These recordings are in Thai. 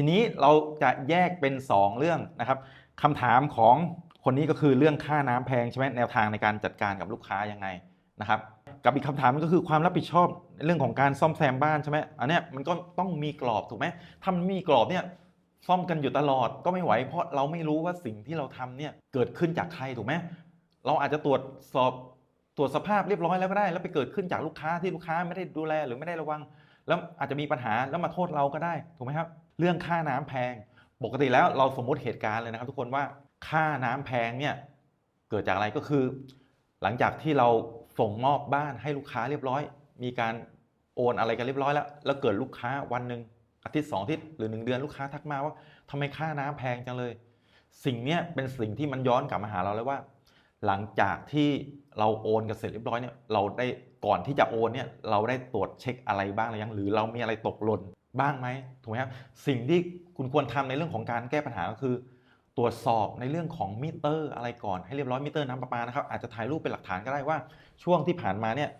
ทีนี้เราจะแยกเป็น 2 เรื่องนะครับคำถามของคนนี้ก็คือเรื่องค่าน้ำแพงใช่ไหมแนวทางในการจัดการกับลูกค้ายังไงนะครับกับอีกคำถามก็คือความรับผิดชอบเรื่องของการซ่อมแซมบ้านใช่ไหมอันเนี้ยมันก็ต้องมีกรอบถูกไหมถ้ามันม่มีกรอบเนี่ยซ่อมกันอยู่ตลอดก็ไม่ไหว เพราะเราไม่รู้ว่าสิ่งที่เราทำเนี่ยเกิดขึ้นจากใครถูกไหมเราอาจจะตรวจสอบตรวจสภาพเรียบร้อยแล้วก็ได้ แล้วไปเกิดขึ้นจากลูกค้าที่ลูกค้าไม่ได้ดูแลหรือไม่ได้ระวัง แล้วอาจจะมีปัญหาแล้วมาโทษเราก็ได้ถูกไหมครับ เรื่องค่าน้ำแพง ปกติแล้วเราสมมติเหตุการณ์เลยนะครับทุกคนว่าค่าน้ำแพงเนี่ยเกิดจากอะไรก็คือ หลังจากที่เราส่งมอบบ้านให้ลูกค้าเรียบร้อย มีการโอนอะไรกันเรียบร้อยแล้ว แล้วเกิดลูกค้าวันหนึ่งอาทิตย์สองอาทิตย์หรือหนึ่งเดือนลูกค้าทักมาว่าทำไมค่าน้ำแพงจังเลย สิ่งเนี้ยเป็นสิ่งที่มันย้อนกลับมาหาเราเลยว่า หลังจากที่เราโอนกันเสร็จเรียบร้อยเนี่ยเราได้ก่อนที่จะโอนเนี่ยเราได้ตรวจเช็คอะไรบ้างหรือยังหรือเรามีอะไรตกหล่น บ้างไหมถูกไหมครับสิ่งที่คุณควรทำในเรื่องของการแก้ปัญหาก็คือ ตรวจสอบในเรื่องของมิเตอร์อะไรก่อนให้เรียบร้อยมิเตอร์น้ำประปานะครับอาจจะถ่ายรูปเป็นหลักฐานก็ได้ว่า ช่วงที่ผ่านมาเนี่ย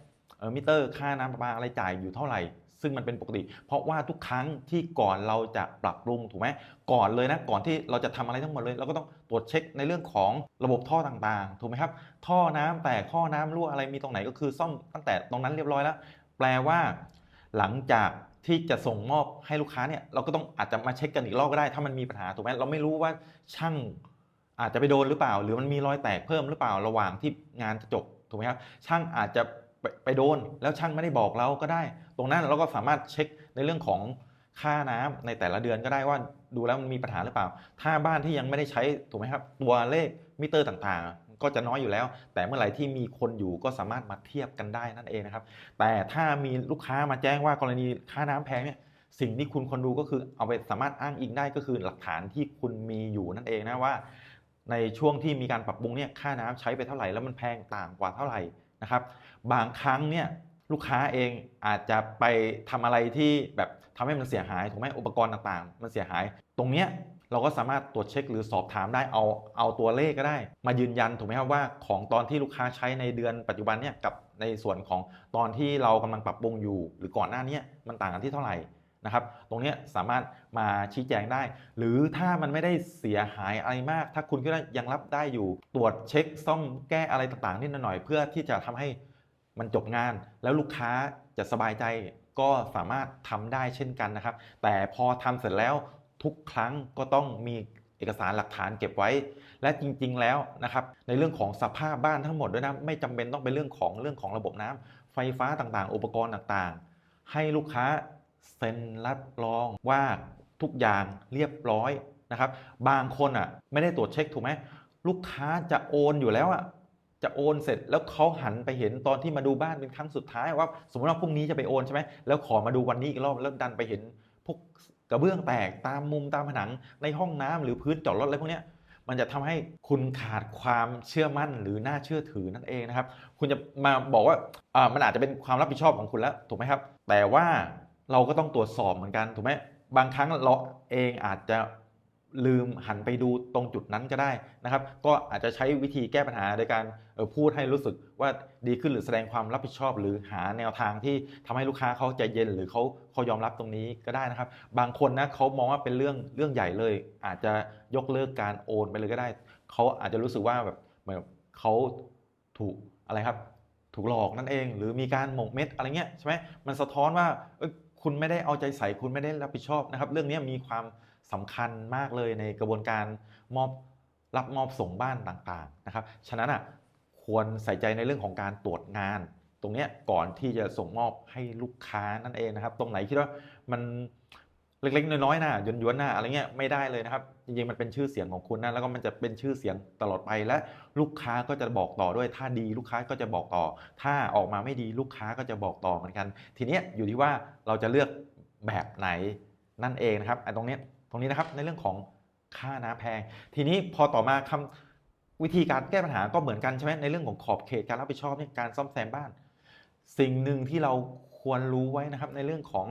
มิเตอร์ค่าน้ำประปาอะไรจ่ายอยู่เท่าไหร่ ซึ่งมันเป็นปกติ เพราะว่าทุกครั้งที่ก่อนเราจะปรับปรุงถูกไหมก่อนเลยนะก่อนที่เราจะทำอะไรทั้งหมดเลย เราก็ต้องตรวจเช็คในเรื่องของระบบท่อต่างๆ ถูกไหมครับ ท่อน้ำแตกท่อน้ำรั่วอะไรมีตรงไหนก็คือซ่อมตั้งแต่ตรงนั้นเรียบร้อยแล้ว แปลว่า หลังจาก ที่จะส่งมอบให้ลูกค้าเนี่ยเราก็ต้องอาจจะมาเช็คกันอีกรอบก็ได้ ถ้ามันมีปัญหาถูกไหมเราไม่รู้ว่าช่างอาจจะไปโดนหรือเปล่า หรือมันมีรอยแตกเพิ่มหรือเปล่าระหว่างที่งานจะจบถูกไหมครับช่างอาจจะไปไปโดนแล้วช่างไม่ได้บอกเราก็ได้ ตรงนั้นเราก็สามารถเช็คในเรื่องของค่าน้ำในแต่ละเดือนก็ได้ว่าดูแล้วมันมีปัญหาหรือเปล่า ถ้าบ้านที่ยังไม่ได้ใช้ถูกไหมครับตัวเลขมิเตอร์ต่างๆ ก็จะน้อยอยู่แล้ว แต่เมื่อไหร่ที่มีคนอยู่ก็สามารถมาเทียบกันได้นั่นเองนะครับ แต่ถ้ามีลูกค้ามาแจ้งว่ากรณีค่าน้ำแพงเนี่ยสิ่งที่คุณคนดูก็คือเอาไปสามารถอ้างอิงได้ก็คือหลักฐานที่คุณมีอยู่นั่นเองนะว่า ในช่วงที่มีการปรับปรุงเนี่ยค่าน้ำใช้ไปเท่าไหร่แล้วมันแพงต่างกว่าเท่าไหร่นะครับ บางครั้งเนี่ยลูกค้าเองอาจจะไปทำอะไรที่แบบทำให้มันเสียหายถูกไหมอุปกรณ์ต่างๆ มันเสียหาย ตรงเนี้ย เราก็สามารถตรวจเช็คหรือสอบถามได้เอาเอาตัวเลขก็ได้ มายืนยันถูกไหมครับว่าของตอนที่ลูกค้าใช้ในเดือนปัจจุบันเนี่ยกับในส่วนของตอนที่เรากำลังปรับปรุงอยู่ หรือก่อนหน้านี้มันต่างกันที่เท่าไหร่นะครับ ตรงนี้สามารถมาชี้แจงได้ หรือถ้ามันไม่ได้เสียหายอะไรมาก ถ้าคุณคิดว่ายังรับได้อยู่ ตรวจเช็คซ่อมแก้อะไรต่างๆนิดหน่อยเพื่อที่จะทำให้มันจบงาน แล้วลูกค้าจะสบายใจก็สามารถทำได้เช่นกันนะครับ แต่พอทำเสร็จแล้ว ทุกครั้งก็ต้องมีเอกสารหลักฐานเก็บไว้ และจริง ๆ แล้วนะครับ ในเรื่องของสภาพบ้านทั้งหมดด้วยนะไม่จำเป็นต้องเป็นเรื่องของเรื่องของระบบน้ำไฟฟ้าต่างๆ อุปกรณ์ต่างๆ ให้ลูกค้าเซ็นรับรองว่าทุกอย่างเรียบร้อยนะครับ บางคนอะไม่ได้ตรวจเช็คถูกไหมลูกค้าจะโอนอยู่แล้วอะจะโอนเสร็จแล้วเขาหันไปเห็นตอนที่มาดูบ้านเป็นครั้งสุดท้ายว่า สมมติว่าพรุ่งนี้จะไปโอนใช่ไหมแล้วขอมาดูวันนี้อีกรอบแล้วดันไปเห็นพวก กระเบื้องแตกตามมุมตามผนังในห้องน้ำหรือพื้นจอดรถอะไรพวกนี้มันจะทำให้คุณขาดความเชื่อมั่นหรือน่าเชื่อถือนั่นเองนะครับ คุณจะมาบอกว่าอ่ามันอาจจะเป็นความรับผิดชอบของคุณแล้วถูกไหมครับ แต่ว่าเราก็ต้องตรวจสอบเหมือนกันถูกไหมบางครั้งเราเองอาจจะ ลืมหันไปดูตรงจุดนั้นก็ได้นะครับ ก็อาจจะใช้วิธีแก้ปัญหาโดยการออพูดให้รู้สึกว่าดีขึ้นหรือแสดงความรับผิดชอบ หรือหาแนวทางที่ทำให้ลูกค้าเขาใจเย็นหรือเขาเขายอมรับตรงนี้ก็ได้นะครับ บางคนนะเขามองว่าเป็นเรื่องเรื่องใหญ่เลย อาจจะยกเลิกการโอนไปเลยก็ได้เขาอาจจะรู้สึกว่าแบบเหมือนเขาถูกอะไรครับ ถูกหลอกนั่นเอง หรือมีการหมกเม็ดอะไรเงี้ยใช่ไหมมันสะท้อนว่าคุณไม่ได้เอาใจใส่คุณไม่ได้รับผิดชอบนะครับ เรื่องนี้มีความ สำคัญมากเลยในกระบวนการมอบรับมอบส่งบ้านต่างๆนะครับ ฉะนั้นอะควรใส่ใจในเรื่องของการตรวจงาน ตรงนี้ก่อนที่จะส่งมอบให้ลูกค้านั่นเองนะครับ ตรงไหนคิดว่ามันเล็กๆ น้อยๆนะย้วนๆนะอะไรเงี้ยไม่ได้เลยนะครับ จริงๆมันเป็นชื่อเสียงของคุณนะแล้วก็มันจะเป็นชื่อเสียงตลอดไปและลูกค้าก็จะบอกต่อด้วย ถ้าดีลูกค้าก็จะบอกต่อ ถ้าออกมาไม่ดีลูกค้าก็จะบอกต่อเหมือนกัน ทีเนี้ยอยู่ที่ว่าเราจะเลือกแบบไหนนั่นเองนะครับไอ้ตรงเนี้ย ตรงนี้นะครับในเรื่องของค่าน้ำแพง ทีนี้พอต่อมาคำวิธีการแก้ปัญหาก็เหมือนกันใช่ไหมในเรื่องของขอบเขตการรับผิดชอบในการซ่อมแซมบ้าน สิ่งหนึ่งที่เราควรรู้ไว้นะครับในเรื่องของ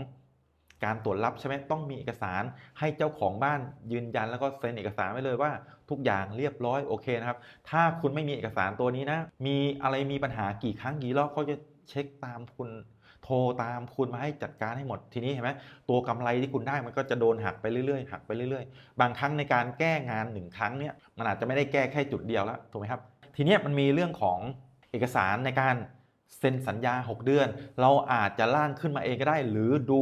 การตรวจรับใช่ไหมต้องมีเอกสารให้เจ้าของบ้านยืนยันแล้วก็เซ็นเอกสารไว้เลยว่า ทุกอย่างเรียบร้อยโอเคนะครับ ถ้าคุณไม่มีเอกสารตัวนี้นะ มีอะไรมีปัญหากี่ครั้งกี่รอบเขาจะเช็คตามคุณ โทรตามคุณมาให้จัดการให้หมดทีนี้เห็นไหมตัวกำไรที่คุณได้มันก็จะโดนหักไปเรื่อยๆหักไปเรื่อยๆ บางครั้งในการแก้งานหนึ่งครั้งเนี่ยมันอาจจะไม่ได้แก้แค่จุดเดียวแล้วถูกไหมครับ ทีนี้มันมีเรื่องของเอกสารในการเซ็นสัญญา 6 เดือน เราอาจจะร่างขึ้นมาเองก็ได้ หรือดู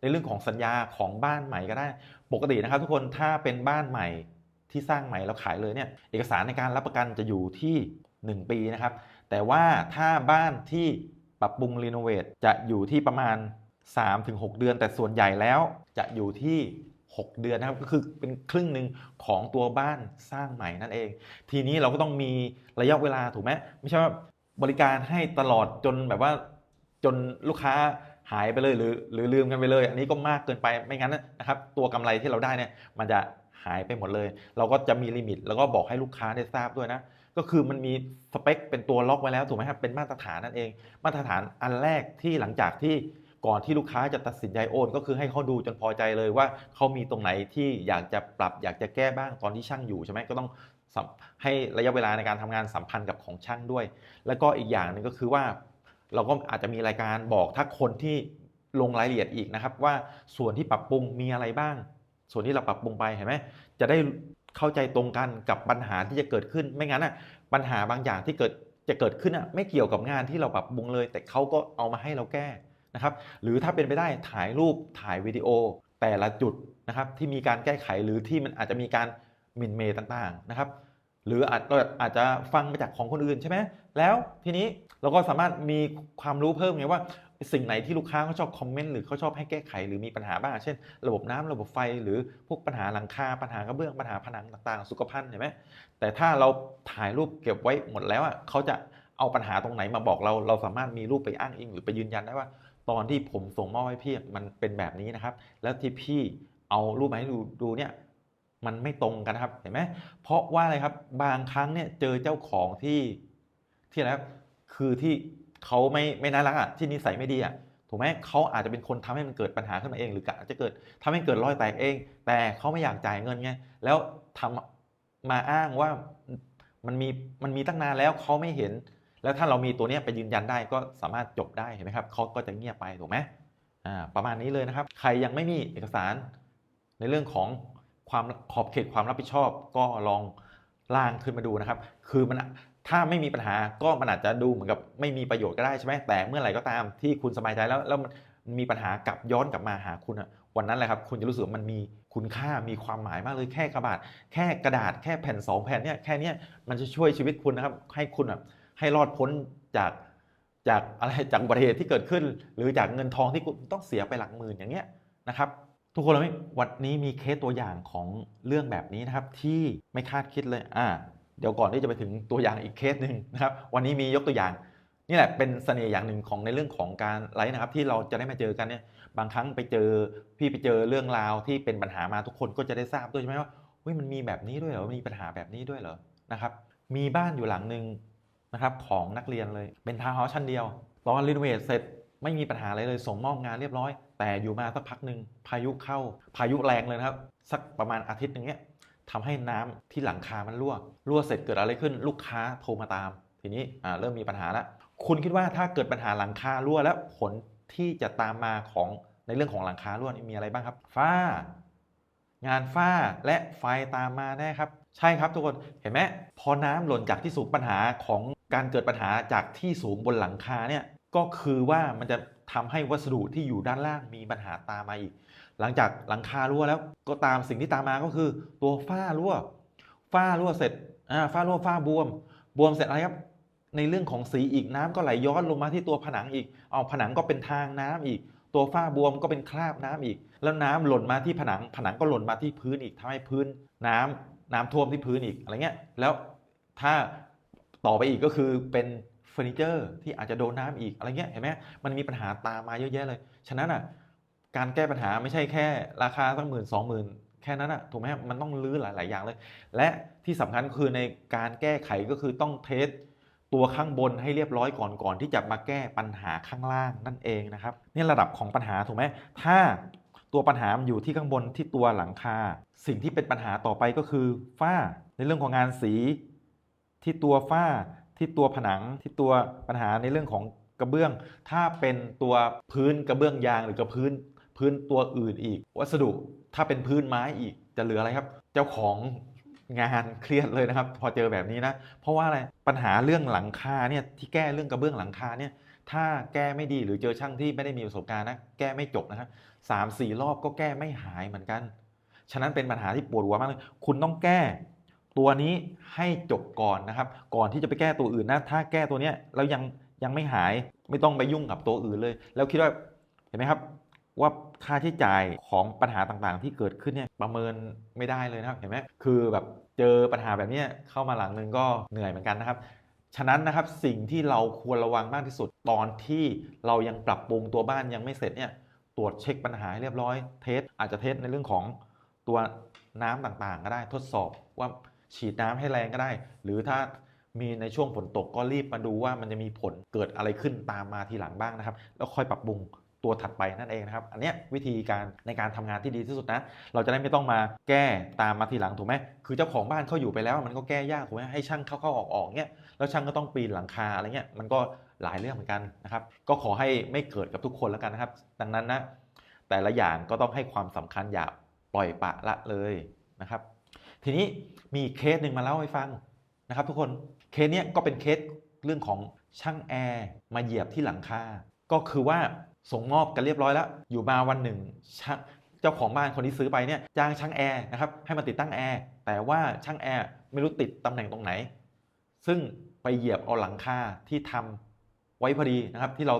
ในเรื่องของสัญญาของบ้านใหม่ก็ได้ ปกตินะครับทุกคนถ้าเป็นบ้านใหม่ที่สร้างใหม่แล้วขายเลยเนี่ยเอกสารในการรับประกันจะอยู่ที่ 1 ปีนะครับแต่ว่าถ้าบ้านที่ ปรับปรุงรีโนเวทจะอยู่ที่ประมาณ 3-6 เดือน แต่ส่วนใหญ่แล้วจะอยู่ที่ 6 เดือนนะครับ ก็คือเป็นครึ่งหนึ่งของตัวบ้านสร้างใหม่นั่นเอง ทีนี้เราก็ต้องมีระยะเวลาถูกไหมไม่ใช่ว่าบริการให้ตลอดจนแบบว่าจนลูกค้าหายไปเลยหรือหรือลืมกันไปเลย อันนี้ก็มากเกินไปไม่งั้นนะครับตัวกำไรที่เราได้เนี่ยมันจะหายไปหมดเลย เราก็จะมีลิมิต แล้วก็บอกให้ลูกค้าได้ทราบด้วยนะ ก็คือมันมีสเปคเป็นตัวล็อกไว้แล้วถูกไหมครับเป็นมาตรฐานนั่นเอง มาตรฐานอันแรกที่หลังจากที่ก่อนที่ลูกค้าจะตัดสินใจโอน ก็คือให้เขาดูจนพอใจเลยว่าเขามีตรงไหนที่อยากจะปรับอยากจะแก้บ้างตอนที่ช่างอยู่ใช่ไหมก็ต้องให้ระยะเวลาในการทำงานสัมพันธ์กับของช่างด้วย แล้วก็อีกอย่างหนึ่งก็คือว่า เราก็อาจจะมีรายการบอกถ้าคนที่ลงรายละเอียดอีกนะครับ ว่าส่วนที่ปรับปรุงมีอะไรบ้าง ส่วนที่เราปรับปรุงไปเห็นไหมจะได้ เข้าใจตรงกันกับปัญหาที่จะเกิดขึ้น ไม่งั้นอะปัญหาบางอย่างที่เกิดจะเกิดขึ้นอะไม่เกี่ยวกับงานที่เราปรับปรุงเลย แต่เขาก็เอามาให้เราแก้นะครับ หรือถ้าเป็นไปได้ถ่ายรูปถ่ายวิดีโอ แต่ละจุดนะครับที่มีการแก้ไขหรือที่มันอาจจะมีการหมิ่นเมย์ต่างๆนะครับหรืออาจเราอาจจะฟังมาจากของคนอื่นใช่ไหมแล้วทีนี้เราก็สามารถมีความรู้เพิ่มไงว่า สิ่งไหนที่ลูกค้าเขาชอบคอมเมนต์หรือเขาชอบให้แก้ไขหรือมีปัญหาบ้าง เช่น ระบบน้ำระบบไฟหรือพวกปัญหาหลังคาปัญหากระเบื้องปัญหาผนังต่างๆ สุขภัณฑ์เห็นไหมแต่ถ้าเราถ่ายรูปเก็บไว้หมดแล้วอะเขาจะเอาปัญหาตรงไหนมาบอกเรา เราสามารถมีรูปไปอ้างอิง หรือไปยืนยันได้ว่า ตอนที่ผมส่งมอบให้พี่มันเป็นแบบนี้นะครับ แล้วที่พี่เอารูปมาให้ดูดูเนี่ยมันไม่ตรงกันนะครับเห็นไหมเพราะว่าอะไรครับบางครั้งเนี่ยเจอเจ้าของที่ที่อะไรครับคือที่ เขาไม่ไม่น่ารักอะที่นิสัยไม่ดีอะถูกไหมเขาอาจจะเป็นคนทำให้มันเกิดปัญหาขึ้นมาเองหรืออาจะเกิดทำให้เกิดรอยแตกเอง แต่เขาไม่อยากจ่ายเงินไงแล้วทำมาอ้างว่ามันมีมันมีตั้งนานแล้วเขาไม่เห็น แล้วถ้าเรามีตัวนี้ไปยืนยันได้ก็สามารถจบได้เห็นไหมครับเขาก็จะเงียบไปถูกไหมอ่าประมาณนี้เลยนะครับ ใครยังไม่มีเอกสาร ในเรื่องของความขอบเขตความรับผิดชอบ ก็ลองล่างขึ้นมาดูนะครับ คือมัน ถ้าไม่มีปัญหาก็มันอาจจะดูเหมือนกับไม่มีประโยชน์ก็ได้ใช่ไหมแต่เมื่อไหร่ก็ตามที่คุณสบายใจแล้วแล้วมันมีปัญหากลับย้อนกลับมาหาคุณอะวันนั้นแหละครับคุณจะรู้สึกว่ามันมีคุณค่ามีความหมายมากเลยแค่กระบาดแค่กระดาษแค่แผ่นสองแผ่นเนี่ยแค่เนี้ยมันจะช่วยชีวิตคุณนะครับให้คุณแบบให้รอดพ้นจากจากอะไรจากอุบัติเหตุที่เกิดขึ้น หรือจากเงินทองที่คุณต้องเสียไปหลักหมื่นอย่างเงี้ยนะครับทุกคนเราไม่วันนี้มีเคสตัวอย่างของเรื่องแบบนี้นะครับที่ไม่คาดคิดเลยอ่า เดี๋ยวก่อนที่จะไปถึงตัวอย่างอีกเคสหนึ่งนะครับ วันนี้มียกตัวอย่าง นี่แหละเป็นเสน่ห์อย่างหนึ่งของในเรื่องของการไลฟ์นะครับ ที่เราจะได้มาเจอกันเนี่ยบางครั้งไปเจอพี่ไปเจอเรื่องราวที่เป็นปัญหามาทุกคนก็จะได้ทราบด้วยใช่ไหมว่าเฮ้ยมันมีแบบนี้ด้วยเหรอมีปัญหาแบบนี้ด้วยเหรอนะครับ มีบ้านอยู่หลังหนึ่งนะครับของนักเรียนเลยเป็นทาวน์เฮาส์ชั้นเดียวตอนรีโนเวทเสร็จไม่มีปัญหาอะไรเลยส่งมอบงานเรียบร้อย แต่อยู่มาสักพักหนึ่งพายุเข้าพายุแรงเลยนะครับ สักประมาณอาทิตย์หนึ่งเนี้ย ทำให้น้ำที่หลังคามันรั่ว รั่วเสร็จเกิดอะไรขึ้นลูกค้าโทรมาตาม ทีนี้เริ่มมีปัญหาแล้วคุณคิดว่าถ้าเกิดปัญหาหลังคารั่วแล้วผลที่จะตามมาของในเรื่องของหลังคารั่วนี่มีอะไรบ้างครับ ฝ้า งานฝ้าและไฟตามมาแน่ครับ ใช่ครับทุกคนเห็นไหมพอน้ำหล่นจากที่สูงปัญหาของการเกิดปัญหาจากที่สูงบนหลังคาเนี่ยก็คือว่ามันจะทำให้วัสดุที่อยู่ด้านล่างมีปัญหาตามมาอีก หลังจากหลังคารั่วแล้วก็ตามสิ่งที่ตามมาก็คือ ตัวฝ้ารั่ว ฝ้ารั่วเสร็จอ่าฝ้ารั่วฝ้าบวม บวมเสร็จอะไรครับในเรื่องของสีอีกน้ำก็ไหลย้อนลงมาที่ตัวผนังอีก เอาผนังก็เป็นทางน้ำอีก ตัวฝ้าบวมก็เป็นคราบน้ำอีก แล้วน้ำหล่นมาที่ผนัง ผนังก็หล่นมาที่พื้นอีกทำให้พื้นน้ำน้ำท่วมที่พื้นอีกอะไรเงี้ย แล้วถ้าต่อไปอีกก็คือเป็นเฟอร์นิเจอร์ที่อาจจะโดนน้ำอีกอะไรเงี้ยเห็นไหมมันมีปัญหาตามมาเยอะแยะเลย ฉะนั้นอะ การแก้ปัญหาไม่ใช่แค่ราคาสักหมื่นสองหมื่นแค่นั้นอะถูกไหมมันต้องรื้อหลาย ๆ อย่างเลย และที่สำคัญคือในการแก้ไขก็คือต้องเทสตัวข้างบนให้เรียบร้อยก่อนก่อนที่จะมาแก้ปัญหาข้างล่างนั่นเองนะครับนี่ระดับของปัญหาถูกไหมถ้าตัวปัญหามันอยู่ที่ข้างบนที่ตัวหลังคา สิ่งที่เป็นปัญหาต่อไปก็คือฝ้าในเรื่องของงานสี ที่ตัวฝ้า ที่ตัวผนังที่ตัวปัญหาในเรื่องของกระเบื้อง ถ้าเป็นตัวพื้นกระเบื้องยางหรือกระพื้น พื้นตัวอื่นอีก วัสดุถ้าเป็นพื้นไม้อีกจะเหลืออะไรครับ เจ้าของงานเครียดเลยนะครับ พอเจอแบบนี้นะ เพราะว่าอะไรปัญหาเรื่องหลังคาเนี่ยที่แก้เรื่องกระเบื้องหลังคาเนี่ยถ้าแก้ไม่ดีหรือเจอช่างที่ไม่ได้มีประสบการณ์นะแก้ไม่จบนะครับสามสี่รอบก็แก้ไม่หายเหมือนกัน ฉะนั้นเป็นปัญหาที่ปวดหัวมากเลยคุณต้องแก้ตัวนี้ให้จบก่อนนะครับ ก่อนที่จะไปแก้ตัวอื่นนะ ถ้าแก้ตัวเนี้ยแล้วยังยังไม่หายไม่ต้องไปยุ่งกับตัวอื่นเลย แล้วคิดว่าเห็นไหมครับ ว่าค่าใช้จ่ายของปัญหาต่างๆ ที่เกิดขึ้นเนี่ยประเมินไม่ได้เลยนะครับเห็นไหมคือแบบเจอปัญหาแบบนี้เข้ามาหลังนึงก็เหนื่อยเหมือนกันนะครับ ฉะนั้นนะครับสิ่งที่เราควรระวังมากที่สุดตอนที่เรายังปรับปรุงตัวบ้านยังไม่เสร็จเนี่ยตรวจเช็คปัญหาให้เรียบร้อยเทสอาจจะเทสในเรื่องของตัวน้ำต่างๆ ก็ได้ทดสอบว่าฉีดน้ำให้แรงก็ได้ หรือถ้ามีในช่วงฝนตกก็รีบมาดูว่ามันจะมีผลเกิดอะไรขึ้นตามมาทีหลังบ้างนะครับ แล้วค่อยปรับปรุง ตัวถัดไปนั่นเองนะครับ อันเนี้ยวิธีการในการทำงานที่ดีที่สุดนะ เราจะได้ไม่ต้องมาแก้ตามมาทีหลังถูกไหมคือเจ้าของบ้านเขาอยู่ไปแล้วมันก็แก้ยากถูกไหมให้ช่างเข้าๆออกๆเนี้ยแล้วช่างก็ต้องปีนหลังคาอะไรเงี้ยมันก็หลายเรื่องเหมือนกันนะครับ ก็ขอให้ไม่เกิดกับทุกคนแล้วกันนะครับ ดังนั้นนะแต่ละอย่างก็ต้องให้ความสำคัญอย่าปล่อยปะละเลยนะครับ ทีนี้มีเคสหนึ่งมาเล่าให้ฟังนะครับ ทุกคนเคสเนี้ยก็เป็นเคสเรื่องของช่างแอร์มาเหยียบที่หลังคา ก็คือว่า ส่งมอบกันเรียบร้อยแล้ว อยู่มาวันหนึ่งช่างเจ้าของบ้านคนที่ซื้อไปเนี่ยจ้างช่างแอร์นะครับให้มาติดตั้งแอร์แต่ว่าช่างแอร์ไม่รู้ติดตำแหน่งตรงไหน ซึ่งไปเหยียบเอาหลังคาที่ทำไว้พอดีนะครับ ที่เรา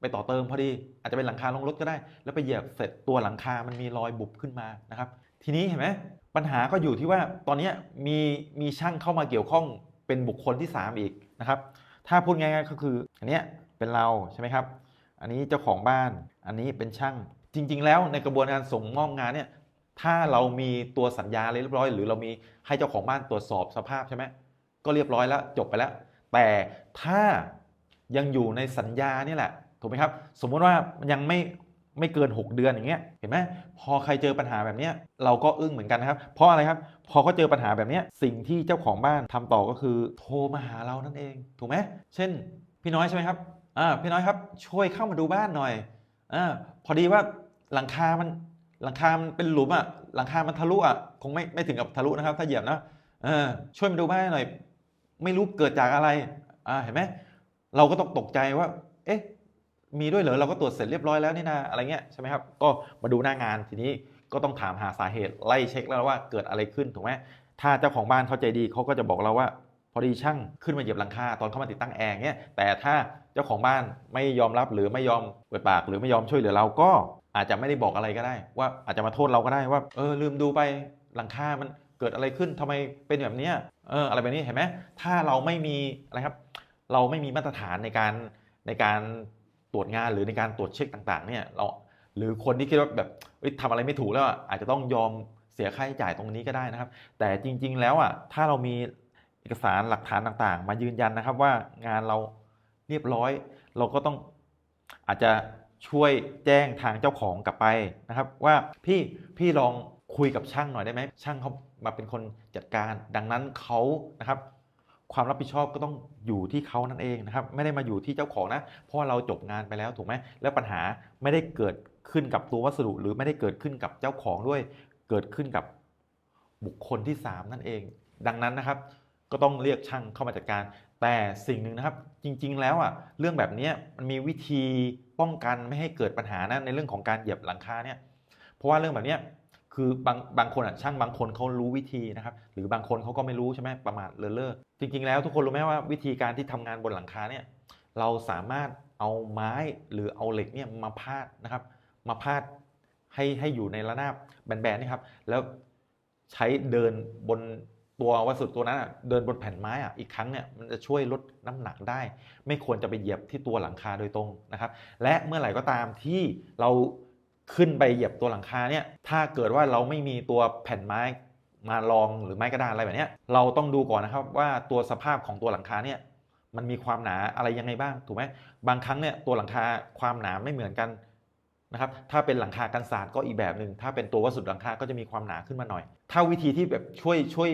ไปต่อเติมพอดี อาจจะเป็นหลังคาลงรถก็ได้ แล้วไปเหยียบเสร็จตัวหลังคามันมีรอยบุบขึ้นมานะครับ ทีนี้เห็นไหมปัญหาก็อยู่ที่ว่าตอนนี้มีมีช่างเข้ามาเกี่ยวข้องเป็นบุคคลที่ 3 อีกนะครับ ถ้าพูดง่ายๆก็คืออันเนี้ยเป็นเราใช่ไหมครับ อันนี้เจ้าของบ้าน อันนี้เป็นช่าง จริง ๆ แล้วในกระบวนการส่งมอบงานเนี่ย ถ้าเรามีตัวสัญญาเรียบร้อย หรือเรามีให้เจ้าของบ้านตรวจสอบสภาพใช่ไหมก็เรียบร้อยแล้วจบไปแล้ว แต่ถ้ายังอยู่ในสัญญานี่แหละถูกไหมครับ สมมุติว่ามันยังไม่ไม่เกิน 6 เดือนอย่างเงี้ยเห็นไหมพอใครเจอปัญหาแบบเนี้ยเราก็อึ้งเหมือนกันนะครับ เพราะอะไรครับ พอเขาเจอปัญหาแบบเนี้ยสิ่งที่เจ้าของบ้านทำต่อก็คือ โทรมาหาเรานั่นเอง ถูกไหมเช่น พี่น้อยใช่ไหมครับ อ่าพี่น้อยครับ ช่วยเข้ามาดูบ้านหน่อยอ่าพอดีว่าหลังคามันหลังคามันเป็นหลุมอะหลังคามันทะลุอะคงไม่ไม่ถึงกับทะลุนะครับ ถ้าเหยียบนะเออช่วยมาดูบ้านหน่อย ไม่รู้เกิดจากอะไรอ่าเห็นไหมเราก็ต้องตกใจว่า เอ๊ะมีด้วยเหรอเราก็ตรวจเสร็จเรียบร้อยแล้วนี่นาอะไรเงี้ยใช่ไหมครับก็มาดูหน้างานทีนี้ก็ต้องถามหาสาเหตุไล่เช็คแล้วว่าเกิดอะไรขึ้นถูกไหมถ้าเจ้าของบ้านเข้าใจดีเขาก็จะบอกเราว่า พอดีช่างขึ้นมาเหยียบหลังคาตอนเข้ามาติดตั้งแอร์เงี้ยแต่ถ้าเจ้าของบ้านไม่ยอมรับหรือไม่ยอมเปิดปาก หรือไม่ยอมช่วยเหลือเราก็อาจจะไม่ได้บอกอะไรก็ได้ ว่าอาจจะมาโทษเราก็ได้ว่าเออลืมดูไปหลังคามันเกิดอะไรขึ้นทำไมเป็นแบบนี้เอออะไรแบบนี้เห็นไหมถ้าเราไม่มีอะไรครับ เราไม่มีมาตรฐานในการในการตรวจงานหรือในการตรวจเช็คต่างๆ เนี่ยเราหรือคนที่คิดว่าแบบเอ้ยทำอะไรไม่ถูกแล้วอาจจะต้องยอมเสียค่าใช้จ่ายตรงนี้ก็ได้นะครับ แต่จริง ๆ แล้วอะถ้าเรามี เอกสารหลักฐานต่างๆ มายืนยันนะครับว่างานเราเรียบร้อย เราก็ต้องอาจจะช่วยแจ้งทางเจ้าของกลับไปนะครับ ว่าพี่พี่ลองคุยกับช่างหน่อยได้ไหมช่างเขามาเป็นคนจัดการ ดังนั้นเขานะครับ ความรับผิดชอบก็ต้องอยู่ที่เขานั่นเองนะครับ ไม่ได้มาอยู่ที่เจ้าของนะ เพราะเราจบงานไปแล้วถูกไหมแล้วปัญหาไม่ได้เกิดขึ้นกับตัววัสดุ หรือไม่ได้เกิดขึ้นกับเจ้าของด้วย เกิดขึ้นกับบุคคลที่ 3 นั่นเอง ดังนั้นนะครับ ก็ต้องเรียกช่างเข้ามาจัดการ แต่สิ่งหนึ่งนะครับ จริง ๆ แล้วอะเรื่องแบบนี้มันมีวิธีป้องกันไม่ให้เกิดปัญหานะในเรื่องของการเหยียบหลังคาเนี่ยเพราะว่าเรื่องแบบนี้คือบางบางคนอะช่างบางคนเขารู้วิธีนะครับหรือบางคนเขาก็ไม่รู้ใช่ไหมประมาทเลินเล่อจริง ๆ แล้วทุกคนรู้ไหมว่าวิธีการที่ทำงานบนหลังคาเนี่ยเราสามารถเอาไม้หรือเอาเหล็กเนี่ยมาพาดนะครับ มาพาดให้ให้อยู่ในระนาบแบนๆนี่ครับแล้วใช้เดินบน ตัววัสดุตัวนั้นเดินบนแผ่นไม้อะอีกครั้งเนี่ยมันจะช่วยลดน้ำหนักได้ ไม่ควรจะไปเหยียบที่ตัวหลังคาโดยตรงนะครับ และเมื่อไหร่ก็ตามที่เราขึ้นไปเหยียบตัวหลังคาเนี่ยถ้าเกิดว่าเราไม่มีตัวแผ่นไม้มารองหรือไม้กระดานอะไรแบบนี้เราต้องดูก่อนนะครับว่าตัวสภาพของตัวหลังคาเนี่ยมันมีความหนาอะไรยังไงบ้างถูกไหมบางครั้งเนี่ยตัวหลังคาความหนาไม่เหมือนกันนะครับถ้าเป็นหลังคากันศาสตร์ก็อีกแบบหนึ่งถ้าเป็นตัววัสดุหลังคาก็จะมีความหนาขึ้นมาหน่อย ถ้าวิธีที่แบบช่วยช่วย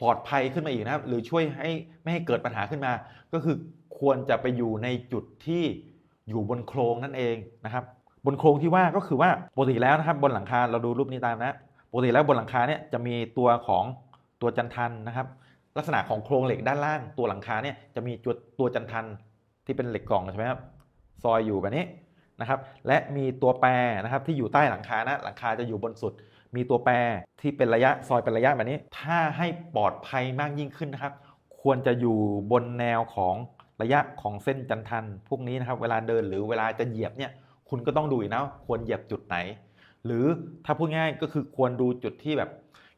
ปลอดภัยขึ้นมาอีกนะครับ หรือช่วยให้ไม่ให้เกิดปัญหาขึ้นมา ก็คือควรจะไปอยู่ในจุดที่อยู่บนโครงนั่นเองนะครับ บนโครงที่ว่าก็คือว่าปกติแล้วนะครับ บนหลังคาเราดูรูปนี้ตามนะปกติแล้วบนหลังคาเนี่ยจะมีตัวของตัวจันทันนะครับ ลักษณะของโครงเหล็กด้านล่าง ตัวหลังคาเนี่ยจะมีตัวตัวจันทันที่เป็นเหล็กกล่องใช่ไหมครับซอยอยู่แบบนี้นะครับ และมีตัวแปรนะครับที่อยู่ใต้หลังคานะหลังคาจะอยู่บนสุด มีตัวแปรที่เป็นระยะซอยเป็นระยะแบบนี้ ถ้าให้ปลอดภัยมากยิ่งขึ้นนะครับ ควรจะอยู่บนแนวของระยะของเส้นจันทันพวกนี้นะครับเวลาเดินหรือเวลาจะเหยียบเนี่ยคุณก็ต้องดูนะควรเหยียบจุดไหน หรือถ้าพูดง่ายก็คือควรดูจุดที่แบบ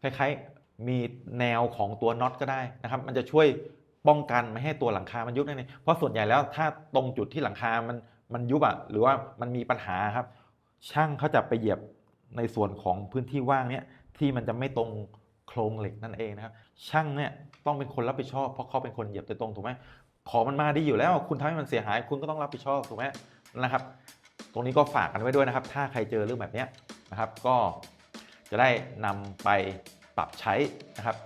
คล้ายๆมีแนวของตัวน็อตก็ได้นะครับ มันจะช่วยป้องกันไม่ให้ตัวหลังคามันยุบนั่นเองเพราะส่วนใหญ่แล้วถ้าตรงจุดที่หลังคามันมันยุบอะหรือว่ามันมีปัญหาครับ ช่างเขาจะไปเหยียบ ในส่วนของพื้นที่ว่างเนี่ยที่มันจะไม่ตรงโครงเหล็กนั่นเองนะครับ ช่างเนี่ยต้องเป็นคนรับผิดชอบเพราะเขาเป็นคนเหยียบโดยตรงถูกไหมของมันมาดีอยู่แล้ว คุณทำให้มันเสียหาย คุณก็ต้องรับผิดชอบถูกไหมนะครับ ตรงนี้ก็ฝากกันไว้ด้วยนะครับ ถ้าใครเจอเรื่องแบบนี้นะครับ ก็จะได้นำไปปรับใช้นะครับ